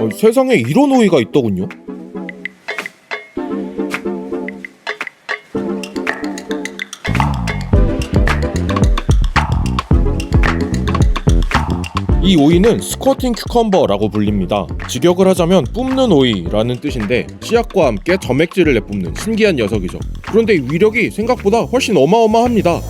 어, 세상에 이런 오이가 있더군요. 이 오이는 스쿼팅 큐컴버라고 불립니다. 직역을 하자면 뿜는 오이라는 뜻인데 씨앗과 함께 점액질을 내뿜는 신기한 녀석이죠. 그런데 이 위력이 생각보다 훨씬 어마어마합니다.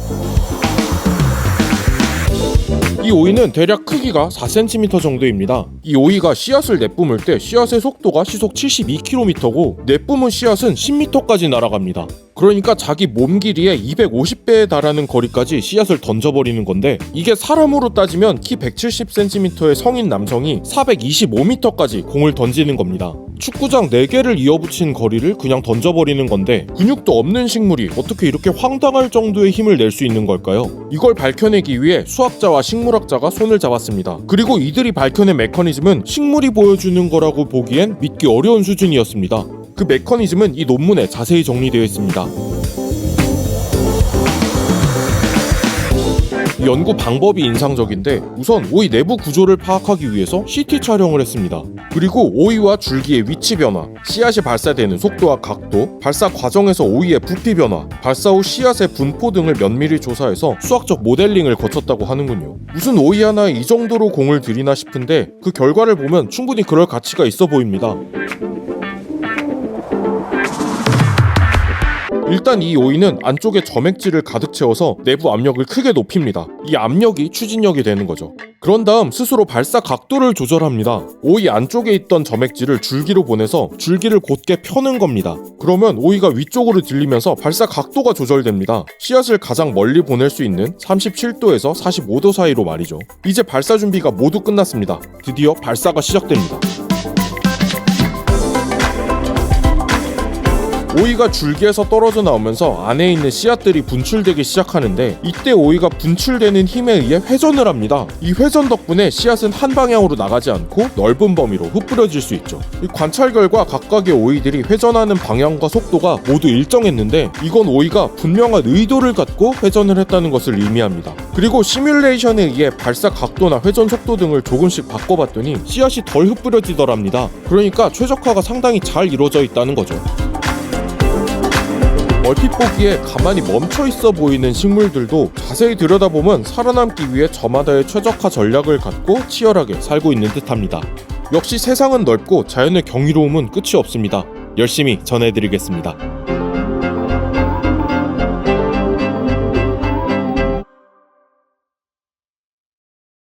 이 오이는 대략 크기가 4cm 정도입니다. 이 오이가 씨앗을 내뿜을 때 씨앗의 속도가 시속 72km고 내뿜은 씨앗은 10m까지 날아갑니다. 그러니까 자기 몸 길이의 250배에 달하는 거리까지 씨앗을 던져버리는 건데 이게 사람으로 따지면 키 170cm의 성인 남성이 425m까지 공을 던지는 겁니다. 축구장 4개를 이어붙인 거리를 그냥 던져버리는 건데 근육도 없는 식물이 어떻게 이렇게 황당할 정도의 힘을 낼 수 있는 걸까요? 이걸 밝혀내기 위해 수학자와 식물학자가 손을 잡았습니다. 그리고 이들이 밝혀낸 메커니즘은 식물이 보여주는 거라고 보기엔 믿기 어려운 수준이었습니다. 그 메커니즘은 이 논문에 자세히 정리되어 있습니다. 이 연구 방법이 인상적인데 우선 오이 내부 구조를 파악하기 위해서 CT 촬영을 했습니다. 그리고 오이와 줄기의 위치 변화, 씨앗이 발사되는 속도와 각도, 발사 과정에서 오이의 부피 변화, 발사 후 씨앗의 분포 등을 면밀히 조사해서 수학적 모델링을 거쳤다고 하는군요. 무슨 오이 하나에 이 정도로 공을 들이나 싶은데 그 결과를 보면 충분히 그럴 가치가 있어 보입니다. 일단 이 오이는 안쪽에 점액질을 가득 채워서 내부 압력을 크게 높입니다. 이 압력이 추진력이 되는 거죠. 그런 다음 스스로 발사 각도를 조절합니다. 오이 안쪽에 있던 점액질을 줄기로 보내서 줄기를 곧게 펴는 겁니다. 그러면 오이가 위쪽으로 들리면서 발사 각도가 조절됩니다. 씨앗을 가장 멀리 보낼 수 있는 37도에서 45도 사이로 말이죠. 이제 발사 준비가 모두 끝났습니다. 드디어 발사가 시작됩니다. 오이가 줄기에서 떨어져 나오면서 안에 있는 씨앗들이 분출되기 시작하는데 이때 오이가 분출되는 힘에 의해 회전을 합니다. 이 회전 덕분에 씨앗은 한 방향으로 나가지 않고 넓은 범위로 흩뿌려질 수 있죠. 이 관찰 결과 각각의 오이들이 회전하는 방향과 속도가 모두 일정했는데 이건 오이가 분명한 의도를 갖고 회전을 했다는 것을 의미합니다. 그리고 시뮬레이션에 의해 발사 각도나 회전 속도 등을 조금씩 바꿔봤더니 씨앗이 덜 흩뿌려지더랍니다. 그러니까 최적화가 상당히 잘 이루어져 있다는 거죠. 얼핏 보기에 가만히 멈춰 있어 보이는 식물들도 자세히 들여다보면 살아남기 위해 저마다의 최적화 전략을 갖고 치열하게 살고 있는 듯합니다. 역시 세상은 넓고 자연의 경이로움은 끝이 없습니다. 열심히 전해드리겠습니다.